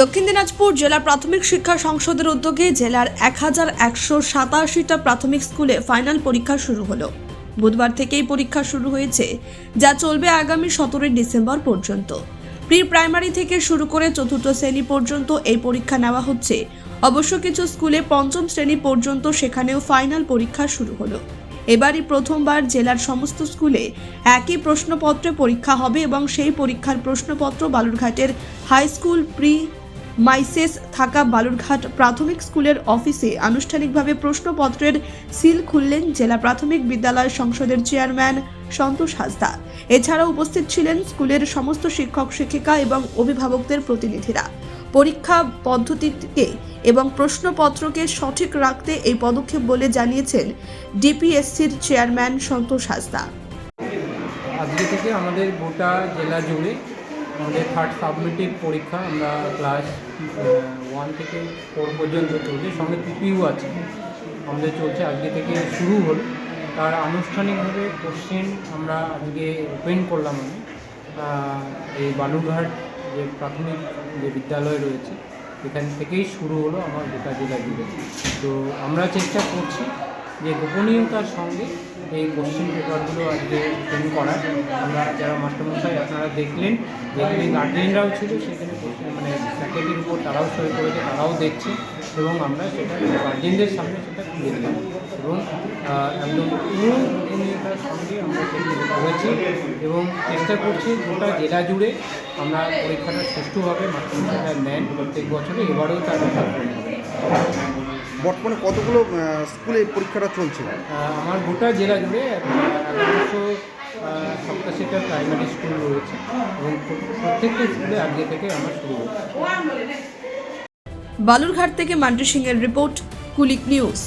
দক্ষিণ দিনাজপুর জেলা প্রাথমিক শিক্ষা সংসদের উদ্যোগে জেলার এক হাজার একশো সাতাশিটা প্রাথমিক স্কুলে ফাইনাল পরীক্ষা শুরু হলো। বুধবার থেকেই পরীক্ষা শুরু হয়েছে, যা চলবে আগামী সতেরোই ডিসেম্বর পর্যন্ত। প্রি প্রাইমারি থেকে শুরু করে চতুর্থ শ্রেণি পর্যন্ত এই পরীক্ষা নেওয়া হচ্ছে। অবশ্য কিছু স্কুলে পঞ্চম শ্রেণি পর্যন্ত সেখানেও ফাইনাল পরীক্ষা শুরু হলো। এবারই প্রথমবার জেলার সমস্ত স্কুলে একই প্রশ্নপত্রে পরীক্ষা হবে এবং সেই পরীক্ষার প্রশ্নপত্র বালুরঘাটের হাই স্কুল প্রি মাইসেস থাকা বালুরঘাট প্রাথমিক স্কুলের অফিসে আনুষ্ঠানিকভাবে প্রশ্নপত্রের সিল খুললেন জেলা প্রাথমিক বিদ্যালয় সংসদের চেয়ারম্যান সন্তোষ হাসদা এছাড়াও উপস্থিত ছিলেন স্কুলের সমস্ত শিক্ষক, শিক্ষিকা এবং অভিভাবকদের প্রতিনিধিরা। পরীক্ষা পদ্ধতিকে এবং প্রশ্নপত্রকে সঠিক রাখতে এই পদক্ষেপ বলে জানিয়েছেন ডিপিএসসির চেয়ারম্যান সন্তোষ হাসদা আজকে থেকে আমাদের গোটা জেলা জুড়ে আমাদের থার্ড সাবমিটেড পরীক্ষা আমরা ক্লাস ওয়ান থেকে ফোর পর্যন্ত চলছে, সঙ্গে পিপিইউ আছে। আমাদের চলছে, আজকে থেকে শুরু হলো। তার আনুষ্ঠানিকভাবে কোশ্চেন আমরা আজকে ওপেন করলাম আমি। এই বালুরঘাট যে প্রাথমিক যে বিদ্যালয় রয়েছে, এখান থেকেই শুরু হলো আমার গোটা জেলা জুড়ে। তো আমরা চেষ্টা করছি যে গোপনীয়তার সঙ্গে এই কোশ্চেন পেপারগুলো আজকে ওপেন করার। আমরা যারা মাস্টারমশাই আপনারা দেখলেন যেখানে গার্জেনরাও ছিল, সেখানে মানে প্যাকেটের উপর তারাও সই করেছে, তারাও দেখছে, এবং আমরা সেটা গার্জেনদের সামনে সেটা তুলে দিলাম এবং একদম পুরো গোপনীয়তার সঙ্গে আমরা সেগুলো করেছি এবং চেষ্টা করছি গোটা জেলা জুড়ে আমরা পরীক্ষাটা সুষ্ঠুভাবে মাস্টারমশাইরা নেন প্রত্যেক বছরে, এবারেও তার বর্তমানে কতগুলো স্কুলে এই পরীক্ষাটা চলছে? আমার গোটা জেলা জুড়ে এগারোশো সপ্তাশিটা প্রাইমারি স্কুল রয়েছে এবং প্র- প্রত্যেকটা স্কুলে আগে থেকে আমার শুরু হচ্ছে বালুরঘাট থেকে মান্টু সিং এর রিপোর্ট কুলিক নিউজ।